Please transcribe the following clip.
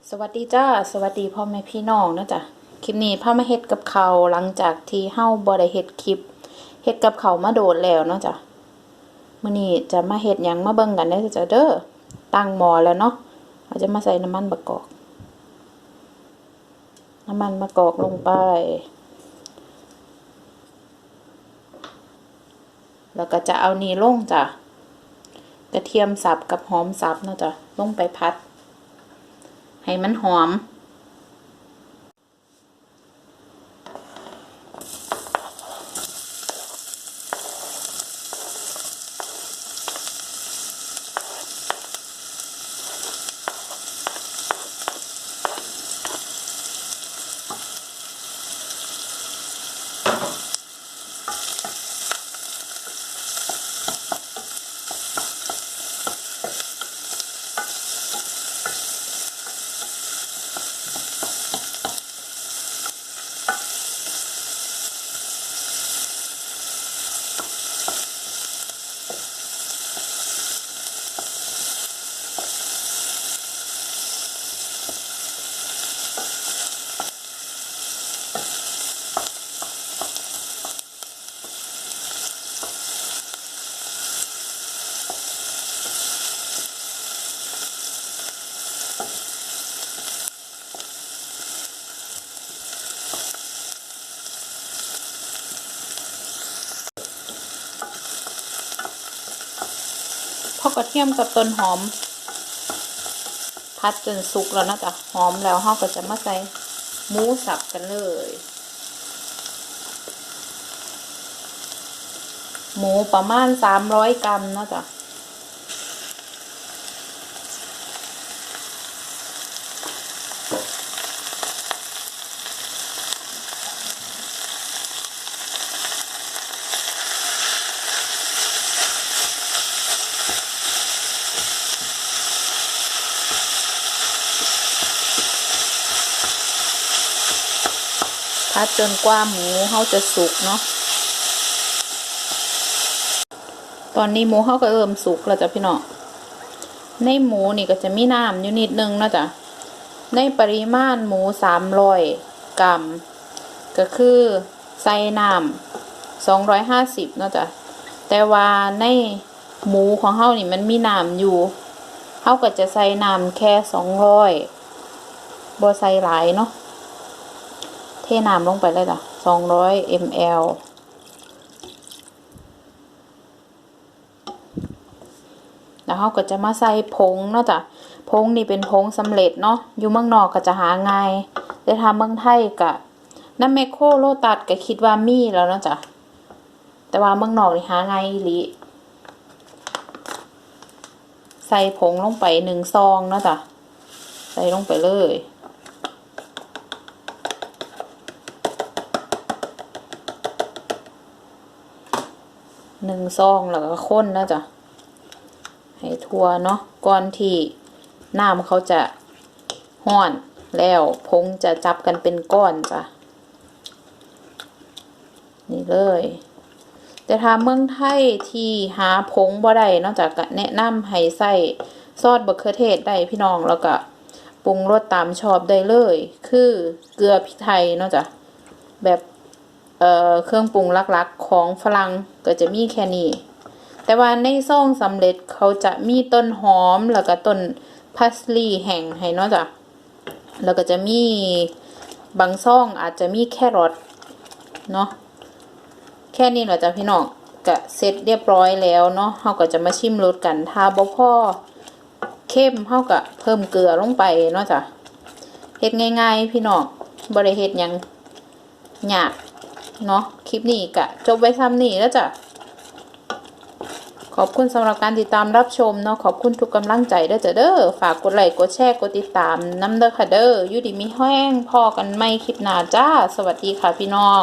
สวัสดีจ้าสวัสดีพ่อแม่พี่น้องนะจ๊ะคลิปนี้พามาเฮ็ดกับเขาหลังจากที่เฮาบ่ได้เฮ็ดคลิปเฮ็ดกับเขามาโดดแล้วเนาะจ้ะมื้อนี้จะมาเฮ็ดยังมาเบิ่งกันเด้จ้ะเด้อตั้งหม้อแล้วเนาะเราจะมาใส่น้ำมันมะกอก น้ำมันมะกอกลงไป แล้วก็จะเอานี่ลงจ้ะกระเทียมสับกับหอมสับเนาะจ้ะลงไปพัด ให้มันหอม พอกระเทียมกับต้นหอม พัดจนสุกแล้วนะจ๊ะหอมแล้วเราก็จะมาใส่หมูสับกันเลย หมูประมาณสามร้อยกรัมนาะจ๊ะ พัดจนกว่าหมูเขาจะสุกเนาะตอนนี้หมูเขาก็เริ่มสุกแล้วจ้ะพี่น้องในหมูนี่ก็จะมีน้ำอยู่นิดนึงนะจ๊ะในปริมาณหมูสามร้อยกรัมก็คือใส่น้ำสองร้อยห้าสิบนะจ๊ะแต่ว่าในหมูของเขานี่มันมีน้ำอยู่เขาก็จะใส่น้ำแค่สองร้อยบ่ใส่หลายเนาะ น้ำลงไปเลยจ้ะสองร้อย ml แล้วเขาก็จะมาใส่ผงเนาะจ้ะผงนี่เป็นผงสำเร็จเนาะอยู่เมืองนอกก็จะหาง่ายแต่ทาเมืองไทยกะน้ำแมคโครโลตัดก็คิดว่ามีแล้วเนาะจ้ะแต่ว่าเมืองนอกนี่หาง่ายลีใส่ผงลงไปหนึ่งซองเนาะจ้ะใส่ลงไปเลย หนึ่งซองแล้วก็ข้นนะจ๊ะให้ทั่วเนาะก่อนที่น้ำเขาจะห้อนแล้วผงจะจับกันเป็นก้อนจ้ะนี่เลย แต่ถ้าเมืองไทยที่หาผงบ่ได้นอกจากแนะนำให้ใส่ซอสบะเขือเทศได้พี่น้องแล้วก็ปรุงรสตามชอบได้เลย คือเกลือพริกไทยเนาะจ้ะแบบ เเครื่องปรุงหลักๆของฝรั่งก็จะมีแค่นี้ แต่ว่าในซองสำเร็จเขาจะมีต้นหอมแล้วก็ต้นพัสลีแห้งให้เนาะจ้ะแล้วก็จะมีบางซองอาจจะมีแครอทเนาะแค่นี้เหรอจ้ะพี่น้องก็เสร็จเรียบร้อยแล้วเนาะเขาก็จะมาชิมรสกันถ้าบ่พอเข้มเขาก็เพิ่มเกลือลงไปเนาะจ้ะเฮ็ดง่าย ๆ พี่น้องบ่ได้เฮ็ดยังยาก เนาะคลิปนี้กะจบไว้ซ้ำนี่แล้วจ้ะขอบคุณสำหรับการติดตามรับชมเนาะขอบคุณทุกกำลังใจเด้อจ้ะเด้อฝากกดไลค์กดแชร์กดติดตามน้ำเด้อค่ะเด้ออยู่ดีมีแห้งพอกันไม่คลิปหน้าจ้า สวัสดีค่ะพี่น้อง